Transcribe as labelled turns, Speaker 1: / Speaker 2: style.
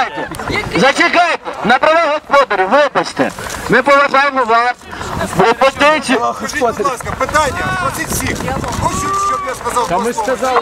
Speaker 1: Зачекайте, зачекайте, на права господарів, вибачте. Ми поважаємо вас. Пропозицію.
Speaker 2: Скажіть, будь ласка, питання, просіть всіх. Хочуть, щоб я сказав.
Speaker 3: Та ми
Speaker 2: два
Speaker 3: сказали.